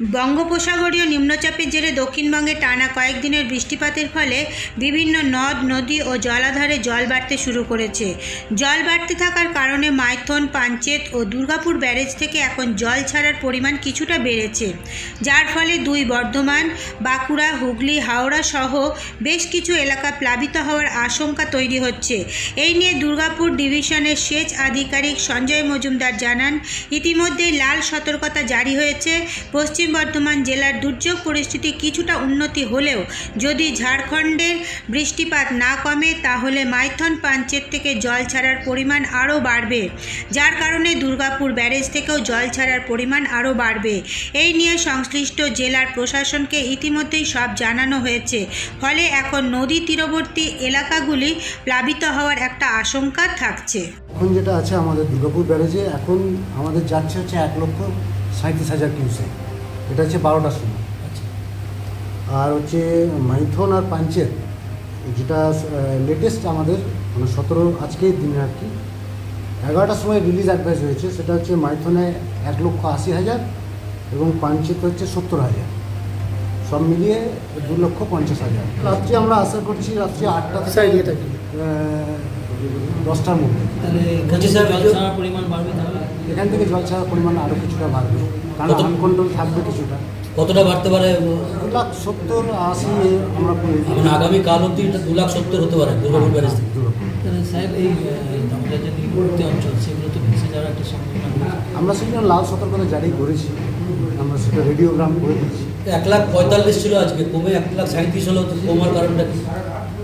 বঙ্গোপসাগরীয় নিম্নচাপের জেরে দক্ষিণবঙ্গে টানা কয়েকদিনের বৃষ্টিপাতের ফলে বিভিন্ন নদ, নদী ও জলাধারে জল বাড়তে শুরু করেছে। জল বাড়তে থাকার কারণে মাইথন পাঞ্চেত ও দুর্গাপুর ব্যারেজ থেকে এখন জল ছাড়ার পরিমাণ কিছুটা বেড়েছে। যার ফলে দুই বর্ধমান, বাঁকুড়া, হুগলি, হাওড়া সহ বেশ কিছু এলাকা প্লাবিত হওয়ার আশঙ্কা তৈরি হচ্ছে। এই নিয়ে দুর্গাপুর ডিভিশনের সেচ আধিকারিক সঞ্জয় মজুমদার জানান, ইতিমধ্যেই লাল সতর্কতা জারি হয়েছে। পশ্চিম বর্ধমান জেলার দুর্যোগ পরিস্থিতি কিছুটা উন্নতি হলেও যদি ঝাড়খণ্ডের বৃষ্টিপাত না কমে, তাহলে মাইথন পাঞ্চেত থেকে জল ছাড়ার পরিমাণ আরও বাড়বে। যার কারণে দুর্গাপুর ব্যারেজ থেকেও জল ছাড়ার পরিমাণ আরও বাড়বে। এই নিয়ে সংশ্লিষ্ট জেলার প্রশাসনকে ইতিমধ্যেই সব জানানো হয়েছে। ফলে এখন নদী তীরবর্তী এলাকাগুলি প্লাবিত হওয়ার একটা আশঙ্কা থাকছে। এখন যেটা আছে আমাদের দুর্গাপুর ব্যারেজে, এখন আমাদের যাচ্ছে হচ্ছে এক লক্ষ সাঁত্রিশ হাজার কিউসেক। এটা হচ্ছে বারোটার সময় আর হচ্ছে মাইথন আর পাঞ্চেত যেটা লেটেস্ট আমাদের মানে সতেরো আজকের দিনে আর কি। এগারোটার সময় রিলিজ অ্যাডভাইস হয়েছে সেটা হচ্ছে মাইথনে এক লক্ষ আশি হাজার এবং পাঞ্চেত হচ্ছে সত্তর হাজার। সব মিলিয়ে দু লক্ষ পঞ্চাশ হাজার। রাত্রি আমরা আশা করছি রাত্রি আটটা থেকে আহ, দশটার মধ্যে। এখানে থেকে জল ছাড়ার পরিমাণ আরও কিছুটা বাড়বে। কত? আনকন্ট্রোল থাকবে কিছুটা। কতটা বাড়তে পারে? দু লাখ সত্তর আশি আমরা করে দিই। মানে আগামী অব্দি এটা দু লাখ সত্তর হতে পারে দুর্গাপুর ব্যারেজ থেকে সাহেব এই যে নিকটবর্তী অঞ্চল সেগুলো তো ভেসে যাওয়ার একটা সম্ভাবনা রয়েছে। আমরা সেটা লাল সতর্কতা জারি করেছি। আমরা সেটা রেডিওগ্রাম করে এক লাখ পঁয়তাল্লিশ ছিল আজকে কমে এক লাখ সাঁত্রিশ হলো তো কমার কারণটা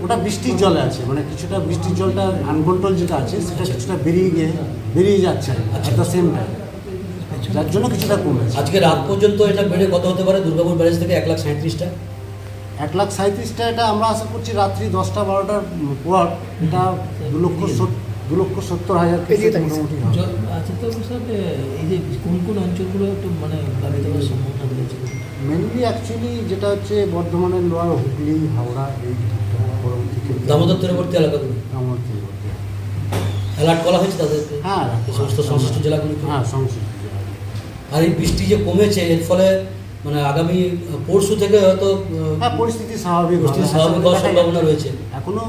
ওটা বৃষ্টির জলে আছে মানে কিছুটা বৃষ্টির জলটা আনকন্ট্রোল যেটা আছে সেটা কিছুটা বেরিয়ে গিয়ে বেরিয়ে যাচ্ছে। অ্যাট দ্য সেম টাইম যার জন্য কিছুটা কমেছে আজকে রাত পর্যন্ত এটা বেড়ে কত হতে পারে? দুর্গাপুর ব্যারেজ থেকে এক লাখ সাঁত্রিশটা এক লাখ সাঁত্রিশটা এটা আমরা আশা করছি রাত্রি দশটা বারোটার পর এটা দু লক্ষ দু লক্ষ সত্তর হাজার কিউসেক মোটামুটি আচ্ছা তো স্যার এই যে কোন কোন অঞ্চলগুলো একটু মানে হওয়ার সম্ভাবনা রয়েছে? মেনলি অ্যাকচুয়ালি যেটা হচ্ছে বর্ধমানের লোয়ার হুগলি হাওড়া এই দামোদর তীরবর্তী এলাকাগুলো? তীরবর্তী। অ্যালার্ট করা হয়েছে তাদেরকে? হ্যাঁ সমস্ত সংশ্লিষ্ট জেলাগুলিকে? হ্যাঁ সংশ্লিষ্ট। আর এই বৃষ্টি যে কমেছে এর ফলে মানে আগামী পরশু থেকে হয়তো হ্যাঁ পরিস্থিতি স্বাভাবিক। পরিস্থিতি স্বাভাবিক হওয়ার সম্ভাবনা রয়েছে। এখনও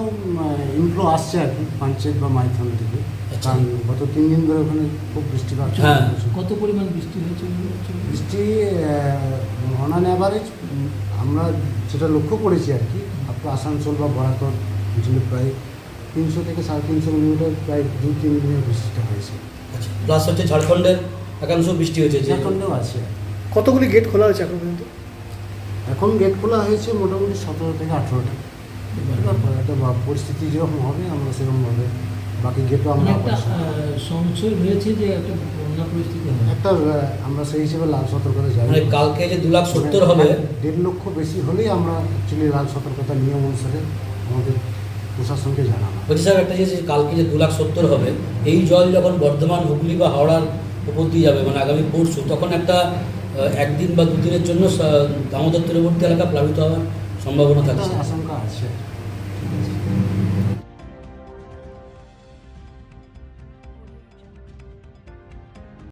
ইনফ্লো আসছে আর কি পাঞ্চেত বা মাইথন থেকে আচ্ছা। কারণ গত তিন দিন ধরে ওখানে খুব বৃষ্টিপাত হ্যাঁ। কত পরিমাণ বৃষ্টি হয়েছে বৃষ্টি অন অ্যান অ্যাভারেজ আমরা যেটা লক্ষ্য করেছি আর কি আপনার আসানসোল বা বরাকর অঞ্চলে প্রায় তিনশো থেকে সাড়ে তিনশো মিলিমিটার প্রায় দু তিন দিনের বৃষ্টিটা হয়েছে। আচ্ছা। প্লাস হচ্ছে ঝাড়খণ্ডের? একাংশ বৃষ্টি হয়েছে যে ঝাড়খণ্ডেও আছে। কতগুলি গেট খোলা হয়েছে এখন পর্যন্ত? এখন গেট খোলা হয়েছে মোটামুটি সতেরো থেকে আঠেরোটা। একটা পরিস্থিতি যেরকম হবে আমরা সেরকমভাবে বাকি গেটও মানে আমরা একটা আহ, সংশয় রয়েছে যে একটা বন্যা পরিস্থিতি একটা আমরা সেই হিসেবে লাল সতর্কতা জারি মানে কালকে যে দু লাখ সত্তর হবে মানে দেড় লক্ষ বেশি হলেই আমরা অ্যাকচুয়ালি লাল সতর্কতা নিয়ম অনুসারে আমাদের প্রশাসনকে জানানো বলছি স্যার একটা জিনিস কালকে যে দু লাখ সত্তর হবে এই জল যখন বর্ধমান হুগলি বা হাওড়ার উপর দিয়ে যাবে। মানে আগামী পরশু তখন একটা একদিন বা দুদিনের জন্য দামোদর তীরবর্তী এলাকা প্লাবিত হওয়ার সম্ভাবনা থাকছে আশঙ্কা আছে।